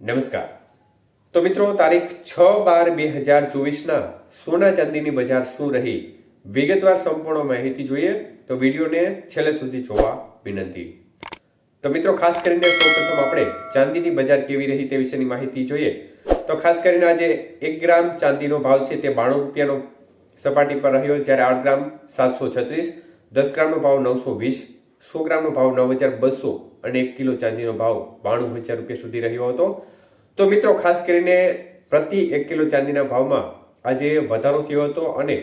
નમસ્કાર. તો મિત્રો, તારીખ છ બાર બે હજાર ચોવીસના સોના ચાંદીની બજાર શું રહી વિગતવાર સંપૂર્ણ માહિતી જોઈએ તો વિડીયોને છેલ્લે સુધી જોવા વિનંતી. તો મિત્રો, ખાસ કરીને સૌપ્રથમ આપણે ચાંદીની બજાર કેવી રહી તે વિશેની માહિતી જોઈએ. તો ખાસ કરીને આજે એક ગ્રામ ચાંદીનો ભાવ છે તે બાણું રૂપિયાનો સપાટી પર રહ્યો જ્યારે આઠ ગ્રામ સાતસો છત્રીસ, દસ ગ્રામનો ભાવ નવસો વીસ સો ગ્રામનો ભાવ નવ હજાર બસો અને એક કિલો ચાંદીનો ભાવ બાણું હજાર રૂપિયા સુધી રહ્યો હતો. તો મિત્રો, ખાસ કરીને પ્રતિ એક કિલો ચાંદીના ભાવમાં આજે વધારો થયો હતો અને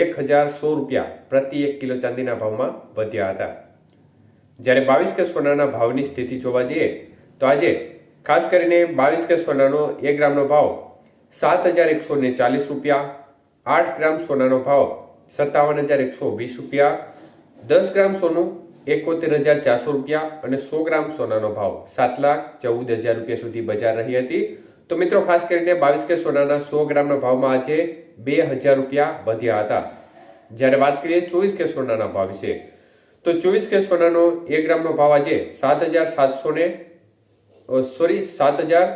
એક હજાર સો રૂપિયા પ્રતિ એક કિલો ચાંદીના ભાવમાં વધ્યા હતા. જ્યારે બાવીસ કે સોનાના ભાવની સ્થિતિ જોવા જઈએ, તો આજે ખાસ કરીને બાવીસ કે સોનાનો એક ગ્રામનો ભાવ સાત હજાર એકસો ને ચાલીસ રૂપિયા, આઠ ગ્રામ સોનાનો ભાવ સત્તાવન હજાર એકસો વીસ રૂપિયા, દસ ગ્રામ સોનું એકોતેર હજાર ચારસો રૂપિયા અને સો ગ્રામ સોનાનો ભાવ સાત લાખ ચૌદ હજાર રૂપિયા સુધી બજાર રહી હતી. તો મિત્રો, ખાસ કરીને બાવીસ કે સોનાના સો ગ્રામના ભાવમાં આજે બે હજાર રૂપિયા વધ્યા હતા. જ્યારે વાત કરીએ ચોવીસ કે સોનાના ભાવ વિશે, તો ચોવીસ કે સોનાનો એક ગ્રામનો ભાવ આજે સાત હજાર સાતસો ને સોરી, સાત હજાર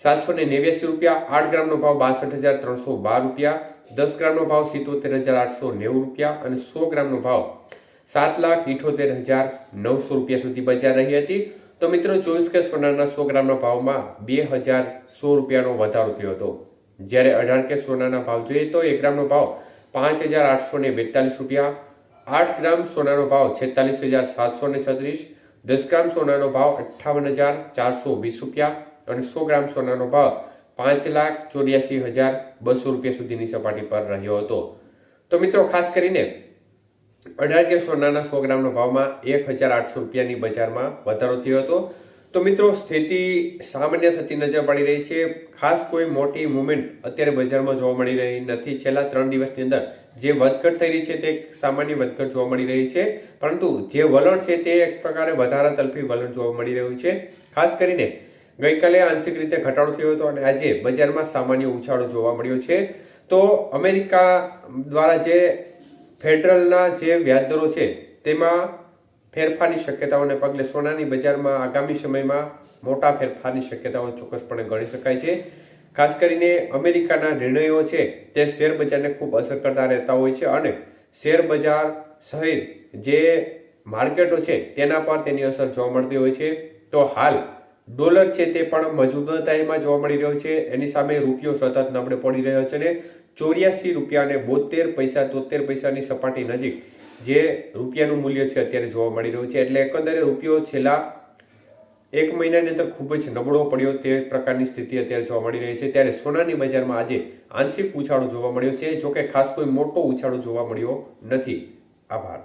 સાતસો ને નેવ્યાસી રૂપિયા, આઠ ગ્રામનો ભાવ બાસઠ હજાર ત્રણસો બાર રૂપિયા, દસ ગ્રામનો ભાવ સિત્તોતેર હજાર આઠસો નેવું રૂપિયા અને સો ગ્રામનો ભાવ સાત લાખ ઇઠોતેર હજાર નવસો રૂપિયા સુધી બજાર રહી હતી. તો મિત્રો, ચોવીસ કે સોનાના સો ગ્રામના ભાવમાં બે હજાર સો રૂપિયાનો વધારો થયો હતો. જ્યારે અઢાર કે સોનાના ભાવ જોઈએ તો એક ગ્રામનો ભાવ પાંચ હજાર આઠસો ને બેતાલીસ રૂપિયા, આઠ ગ્રામ સોનાનો ભાવ છેતાલીસ હજાર સાતસો ને છત્રીસ, દસ ગ્રામ સોનાનો ભાવ અઠ્ઠાવન હજાર ચારસો વીસ રૂપિયા અને સો ગ્રામ સોનાનો ભાવ પાંચ લાખ ચોર્યાસી હજાર બસો રૂપિયા સુધીની સપાટી પર રહ્યો હતો. તો મિત્રો, ખાસ કરીને અઢાર કે સોનાના સો ગ્રામના ભાવમાં એક હજાર આઠસો રૂપિયાની બજારમાં વધારો થયો હતો. તો મિત્રો, સ્થિતિ સામાન્ય થતી નજર પડી રહી છે. ખાસ કોઈ મોટી મુવમેન્ટ અત્યારે બજારમાં જોવા મળી રહી નથી. છેલ્લા ત્રણ દિવસની અંદર જે વધઘટ થઈ રહી છે તે સામાન્ય વધઘટ જોવા મળી રહી છે. પરંતુ જે વલણ છે તે એક પ્રકારે વધારા તરફી વલણ જોવા મળી રહ્યું છે. ખાસ કરીને ગઈકાલે આંશિક રીતે ઘટાડો થયો હતો અને આજે બજારમાં સામાન્ય ઉછાળો જોવા મળ્યો છે. તો અમેરિકા દ્વારા જે ફેડરલના જે વ્યાજદરો છે, તેમાં ફેરફારની શક્યતાઓને પગલે સોનાની બજારમાં આગામી સમયમાં મોટા ફેરફારની શક્યતાઓ ચોક્કસપણે ગણી શકાય છે. ખાસ કરીને અમેરિકાના નિર્ણયો છે, તે શેર બજારને ખૂબ અસર કરતા રહેતા હોય છે અને શેર બજાર સહિત જે માર્કેટો છે, તેના પર તેની અસર જોવા મળતી હોય છે. તો હાલ ડોલર છે તે પણ મજબૂતાઈમાં જોવા મળી રહ્યો છે. એની સામે રૂપિયો સતત નબળે પડી રહ્યો છે અને ચોર્યાસી રૂપિયા અને બોતેર પૈસા, તોતેર પૈસાની સપાટી નજીક જે રૂપિયાનું મૂલ્ય છે અત્યારે જોવા મળી રહ્યું છે. એટલે એકંદરે રૂપિયો છેલ્લા એક મહિનાની અંદર ખૂબ જ નબળો પડ્યો તે પ્રકારની સ્થિતિ અત્યારે જોવા મળી રહી છે. ત્યારે સોનાની બજારમાં આજે આંશિક ઉછાળો જોવા મળ્યો છે. જોકે ખાસ કોઈ મોટો ઉછાળો જોવા મળ્યો નથી. આભાર.